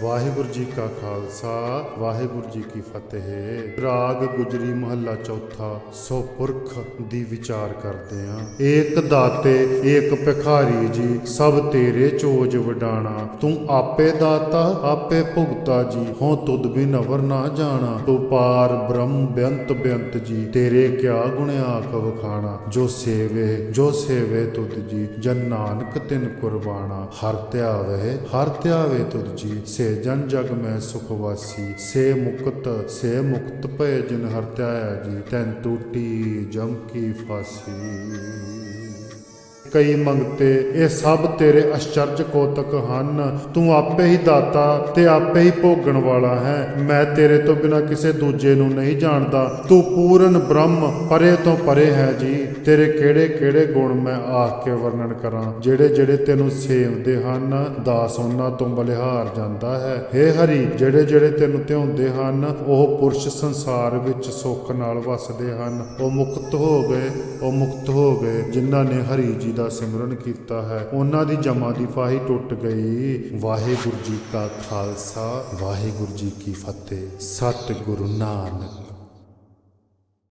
ਵਾਹਿਗੁਰੂ ਜੀ ਕਾ ਖਾਲਸਾ, ਵਾਹਿਗੁਰੂ ਜੀ ਕੀ ਫਤਿਹ। ਰਾਗ ਗੁਜਰੀ ਮਹੱਲਾ ਚੌਥਾ, ਸੋ ਪੁਰਖ ਦੀ ਵਿਚਾਰ ਕਰਦੇ ਆਂ। ਏਕ ਦਾਤੇ, ਏਕ ਭਿਖਾਰੀ ਜੀ, ਸਭ ਤੇਰੇ ਚੋਜ ਵਡਾਣਾ। ਤੂੰ ਆਪੇ ਦਾਤਾ, ਆਪੇ ਭੁਗਤਾ ਜੀ ਹੋ ਤੁਧ ਬਿਨ ਨਾ ਜਾਣਾ। ਤੂੰ ਪਾਰ ਬ੍ਰਹਮ ਬੇਅੰਤ ਬੇਅੰਤ ਜੀ, ਤੇਰੇ ਕਿਆ ਗੁਣ ਆਖ ਵਖਾਣਾ। ਜੋ ਸੇਵੇ ਜੋ ਸੇਵੇ ਤੁਧ ਜੀ, ਜਨ ਨਾਨਕ ਤਿਨ ਕੁਰਬਾਨਾ ਹਰ ਧਿਆਵੇ ਹਰ ਧਿਆਵੇ ਤੁਧ ਜੀ ਸੇ ਜਨ ਜਗ ਮੈਂ ਸੁਖ ਵਾਸੀ, ਸੇ ਮੁਕਤ ਸੇ ਮੁਕਤ ਭਏ ਜਿਨ ਹਰ ਧਿਆਇਆ ਜੀ, ਤੈਨ ਟੂਟੀ ਜਮ ਕੀ ਫਾਸੀ। ਕਈ ਮੰਗਤੇ, ਇਹ ਸਭ ਤੇਰੇ ਅਚਰਜ ਕੋਤਕ ਹਨ। ਤੂੰ ਆਪੇ ਹੀ ਦਾਤਾ ਤੇ ਆਪੇ ਹੀ ਭੋਗਣ ਵਾਲਾ ਹੈ। ਮੈਂ ਤੇਰੇ ਤੋਂ ਬਿਨਾ ਕਿਸੇ ਦੂਜੇ ਨੂੰ ਨਹੀਂ ਜਾਣਦਾ। ਤੂੰ ਪੂਰਨ ਬ੍ਰਹਮ, ਪਰੇ ਤੋਂ ਪਰੇ ਹੈ ਜੀ। ਤੇਰੇ ਕਿਹੜੇ ਕਿਹੜੇ ਗੁਣ ਮੈਂ ਆਖ ਕੇ ਵਰਣਨ ਕਰਾਂ, ਜਿਹੜੇ ਜਿਹੜੇ ਤੈਨੂੰ ਸੇਵਦੇ ਹਨ, ਦਾਸ ਉਹਨਾਂ ਤੋਂ ਬਲਿਹਾਰ ਜਾਂਦਾ ਹੈ। ਹੇ ਹਰੀ, ਜਿਹੜੇ ਜਿਹੜੇ ਤੈਨੂੰ ਧਿਆਉਂਦੇ ਹਨ, ਉਹ ਪੁਰਸ਼ ਸੰਸਾਰ ਵਿੱਚ ਸੁੱਖ ਨਾਲ ਵਸਦੇ ਹਨ। ਉਹ ਮੁਕਤ ਹੋ ਗਏ, ਉਹ ਮੁਕਤ ਹੋ ਗਏ, ਜਿਨ੍ਹਾਂ ਨੇ ਹਰੀ ਜੀ ਦਾ ਦਾ ਸਿਮਰਨ ਕੀਤਾ ਹੈ। ਉਹਨਾਂ ਦੀ ਜਮਾ ਦੀ ਫਾਹੀ ਟੁੱਟ ਗਈ। ਵਾਹਿਗੁਰੂ ਜੀ ਕਾ ਖਾਲਸਾ, ਵਾਹਿਗੁਰੂ ਜੀ ਕੀ ਫਤਿਹ। ਸਤਿਗੁਰੂ ਨਾਨਕ